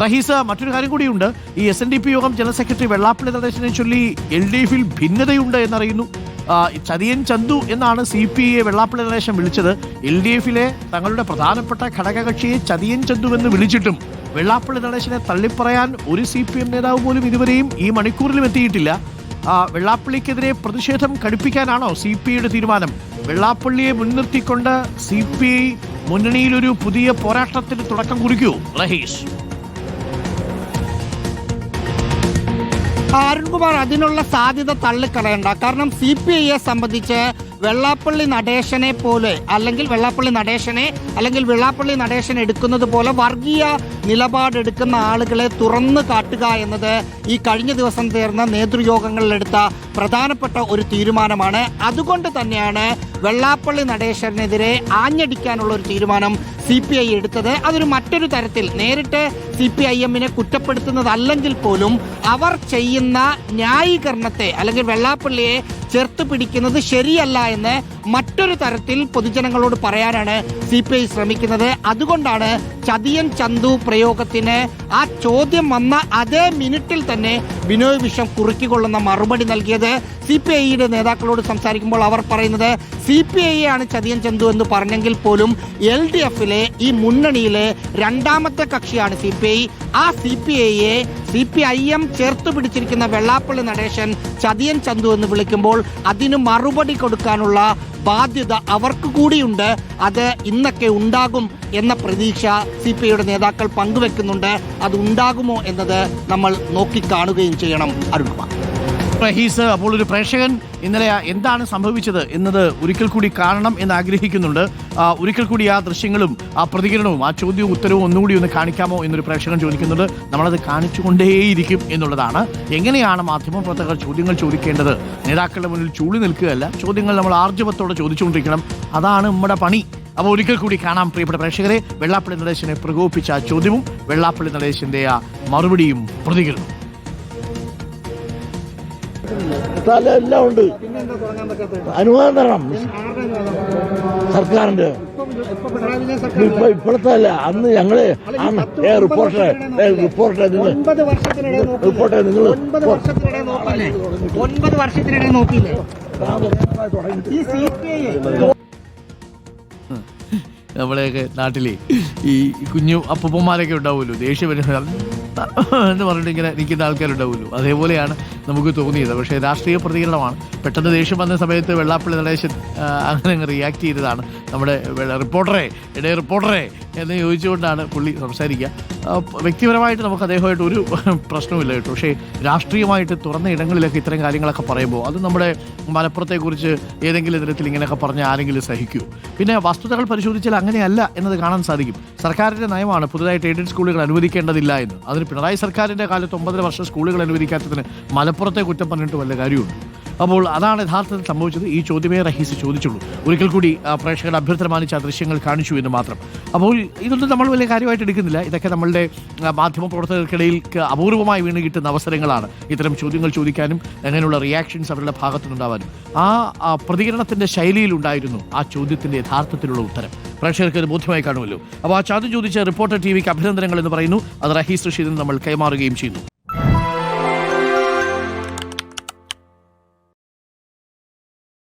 റഹീസ് മറ്റൊരു കാര്യം കൂടിയുണ്ട്. ഈ എസ് എൻ ഡി പി യോഗം ജനറൽ സെക്രട്ടറി വെള്ളാപ്പള്ളി നടേശനെ ചൊല്ലി എൽ ഡി എഫിൽ ഭിന്നതയുണ്ട് എന്നറിയുന്നു. ചതിയൻ ചന്തു എന്നാണ് C P I Vellappally Natesan വിളിച്ചത്. എൽ ഡി എഫിലെ തങ്ങളുടെ പ്രധാനപ്പെട്ട ഘടകകക്ഷിയെ ചതിയൻ ചന്തു എന്ന് വിളിച്ചിട്ടും വെള്ളാപ്പള്ളി നടേശനെ തള്ളിപ്പറയാൻ ഒരു സി പി എം നേതാവ് പോലും ഇതുവരെയും ഈ മണിക്കൂറിലും എത്തിയിട്ടില്ല. വെള്ളാപ്പള്ളിക്കെതിരെ പ്രതിഷേധം കടുപ്പിക്കാനാണോ സി പി ഐയുടെ തീരുമാനം? വെള്ളാപ്പള്ളിയെ മുൻനിർത്തിക്കൊണ്ട് സി പി ഐ മുന്നണിയിലൊരു പുതിയ പോരാട്ടത്തിന് തുടക്കം കുറിക്കൂ. റഹീഷ് അരുൺകുമാർ അതിനുള്ള സാധ്യത തള്ളിക്കളയണ്ട. കാരണം സി പി ഐയെ സംബന്ധിച്ച് വെള്ളാപ്പള്ളി നടേശനെ പോലെ അല്ലെങ്കിൽ വെള്ളാപ്പള്ളി നടേശനെ അല്ലെങ്കിൽ വെള്ളാപ്പള്ളി നടേശൻ എടുക്കുന്നത് പോലെ വർഗീയ നിലപാടെടുക്കുന്ന ആളുകളെ തുറന്നു കാട്ടുക എന്നത് ഈ കഴിഞ്ഞ ദിവസം തീർന്ന നേതൃയോഗങ്ങളിലെടുത്ത പ്രധാനപ്പെട്ട ഒരു തീരുമാനമാണ്. അതുകൊണ്ട് തന്നെയാണ് വെള്ളാപ്പള്ളി നടേശനെതിരെ ആഞ്ഞടിക്കാനുള്ള ഒരു തീരുമാനം സി പി ഐ എടുത്തത്. അതൊരു മറ്റൊരു തരത്തിൽ നേരിട്ട് സി പി ഐ എമ്മിനെ കുറ്റപ്പെടുത്തുന്നതല്ലെങ്കിൽ പോലും അവർ ചെയ്യുന്ന ന്യായീകരണത്തെ അല്ലെങ്കിൽ വെള്ളാപ്പള്ളിയെ ചേർത്ത് പിടിക്കുന്നത് ശരിയല്ല എന്ന് മറ്റൊരു തരത്തിൽ പൊതുജനങ്ങളോട് പറയാനാണ് സി ശ്രമിക്കുന്നത്. അതുകൊണ്ടാണ് ചതിയൻ ചന്തു പ്രയോഗത്തിന് ആ ചോദ്യം വന്ന അതേ മിനിറ്റിൽ തന്നെ ബിനോയ് വിഷം കുറുക്കിക്കൊള്ളുന്ന മറുപടി നൽകിയത് സി പി ഐയുടെ നേതാക്കളോട് സംസാരിക്കുമ്പോൾ അവർ പറയുന്നത് സി പി ഐ ആണ് ചതിയൻ ചന്തു എന്ന് പറഞ്ഞെങ്കിൽ പോലും എൽ ഡി എഫിലെ ഈ മുന്നണിയിലെ രണ്ടാമത്തെ കക്ഷിയാണ് സി പി ഐ. ആ സി പി ഐയെ സി പി ഐ എം ചേർത്ത് പിടിച്ചിരിക്കുന്ന വെള്ളാപ്പള്ളി നടേശൻ ചതിയൻ ചന്തു എന്ന് വിളിക്കുമ്പോൾ അതിന് മറുപടി കൊടുക്കാനുള്ള ബാധ്യത അവർക്ക് കൂടിയുണ്ട് അത് ഇന്നൊക്കെ ഉണ്ടാകും എന്ന പ്രതീക്ഷ സി പി ഐയുടെ നേതാക്കൾ പങ്കുവെക്കുന്നുണ്ട്. അത് ഉണ്ടാകുമോ എന്നത് നമ്മൾ നോക്കിക്കാണുകയും ചെയ്യണം അരുൺകുമാർ. റഹീസ് അപ്പോൾ ഒരു പ്രേക്ഷകൻ ഇന്നലെ എന്താണ് സംഭവിച്ചത് എന്നത് ഒരിക്കൽ കൂടി കാണണം എന്ന് ആഗ്രഹിക്കുന്നുണ്ട്. ഒരിക്കൽ കൂടി ആ ദൃശ്യങ്ങളും ആ പ്രതികരണവും ആ ചോദ്യവും ഉത്തരവും ഒന്നുകൂടി ഒന്ന് കാണിക്കാമോ എന്നൊരു പ്രേക്ഷകൻ ചോദിക്കുന്നുണ്ട്. നമ്മളത് കാണിച്ചുകൊണ്ടേയിരിക്കും എന്നുള്ളതാണ്. എങ്ങനെയാണ് മാധ്യമപ്രവർത്തകർ ചോദ്യങ്ങൾ ചോദിക്കേണ്ടത്? നേതാക്കളുടെ മുന്നിൽ ചൂളി നിൽക്കുകയല്ല ചോദ്യങ്ങൾ നമ്മൾ ആർജവത്തോടെ ചോദിച്ചുകൊണ്ടിരിക്കണം. അതാണ് നമ്മുടെ പണി. അപ്പോൾ ഒരിക്കൽ കൂടി കാണാം പ്രിയപ്പെട്ട പ്രേക്ഷകരെ. വെള്ളാപ്പള്ളി നടേശനെ പ്രകോപിപ്പിച്ച ചോദ്യവും വെള്ളാപ്പള്ളി നടേശന്റെ ആ മറുപടിയും പ്രതികരണവും. സ്ഥലം എല്ലാം ഉണ്ട് അനുവാദം തരണം സർക്കാരിന്റെ ഇപ്പൊ ഇപ്പോഴത്തെ അല്ല അന്ന് ഞങ്ങൾ ഏ റിപ്പോർട്ടറെ റിപ്പോർട്ടറെ നിങ്ങൾ റിപ്പോർട്ടറെ നിങ്ങൾ ഒൻപത് വർഷത്തിനിടെ നോക്കിയില്ലേ ഈ സി പി ഐ നമ്മളെയൊക്കെ നാട്ടിലെ ഈ കുഞ്ഞു അപ്പൂപ്പന്മാരൊക്കെ ഉണ്ടാവുമല്ലോ ദേഷ്യം വരുന്ന എന്ന് പറഞ്ഞിട്ട് ഇങ്ങനെ നിൽക്കുന്ന ആൾക്കാരുണ്ടാവുമല്ലോ. അതേപോലെയാണ് നമുക്ക് തോന്നിയത്. പക്ഷേ രാഷ്ട്രീയ പ്രതികരണമാണ്. പെട്ടെന്ന് ദേഷ്യം വന്ന സമയത്ത് വെള്ളാപ്പള്ളി നടേശൻ അങ്ങനെ അങ്ങ് റിയാക്ട് ചെയ്തതാണ്. നമ്മുടെ റിപ്പോർട്ടറെ ഇടയ റിപ്പോർട്ടറെ എന്ന് ചോദിച്ചുകൊണ്ടാണ് പുള്ളി സംസാരിക്കുക. വ്യക്തിപരമായിട്ട് നമുക്ക് അദ്ദേഹമായിട്ട് ഒരു പ്രശ്നമില്ല കേട്ടോ. പക്ഷേ രാഷ്ട്രീയമായിട്ട് തുറന്ന ഇടങ്ങളിലൊക്കെ ഇത്തരം കാര്യങ്ങളൊക്കെ പറയുമ്പോൾ അത് നമ്മുടെ മലപ്പുറത്തെക്കുറിച്ച് ഏതെങ്കിലും തരത്തിൽ ഇങ്ങനെയൊക്കെ പറഞ്ഞ ആരെങ്കിലും സഹിക്കൂ. പിന്നെ വസ്തുതകൾ പരിശോധിച്ചാൽ അങ്ങനെയല്ല എന്നത് കാണാൻ സാധിക്കും. സർക്കാരിന്റെ നയമാണ് പുതുതായിട്ട് എയ്ഡഡ് സ്കൂളുകൾ അനുവദിക്കേണ്ടതില്ല എന്ന്. അതിന് പിണറായി സർക്കാരിന്റെ കാലത്ത് ഒമ്പതര വർഷം സ്കൂളുകൾ അനുവദിക്കാത്തതിന് മലപ്പുറത്തെ കുറ്റം പറഞ്ഞിട്ട് വല്ല കാര്യമുണ്ട്? അപ്പോൾ അതാണ് യഥാർത്ഥത്തിൽ സംഭവിച്ചത്. ഈ ചോദ്യമേ റഹീസ് ചോദിച്ചുള്ളൂ. ഒരിക്കൽ കൂടി പ്രേക്ഷകർ അഭ്യർത്ഥന മാനിച്ച ദൃശ്യങ്ങൾ കാണിച്ചു എന്ന് മാത്രം. അപ്പോൾ ഇതൊന്നും നമ്മൾ വലിയ കാര്യമായിട്ട് എടുക്കുന്നില്ല. ഇതൊക്കെ നമ്മളുടെ ആ, മാധ്യമ പ്രവർത്തകർക്കിടയിൽ ക- അപൂർവമായി വീണ് കിട്ടുന്ന അവസരങ്ങളാണ്. ഇത്തരം ചോദ്യങ്ങൾ ചോദിക്കാനും അങ്ങനെയുള്ള റിയാക്ഷൻസ് അവരുടെ ഭാഗത്തുനിന്നുണ്ടാവാനും. ആ പ്രതികരണത്തിന്റെ ഉണ്ടായിരുന്നു ആ ചോദ്യത്തിന്റെ യഥാർത്ഥത്തിലുള്ള ഉത്തരം. പ്രേക്ഷകർക്ക് അത് ബോധ്യമായി കാണുമല്ലോ. അപ്പോൾ ആ ചോദ്യം ചോദിച്ച റിപ്പോർട്ടർ ടി വിക്ക് അഭിനന്ദനങ്ങൾ എന്ന് പറയുന്നു. അത് റഹീസ് റഷീദിന് നമ്മൾ കൈമാറുകയും ചെയ്യുന്നു.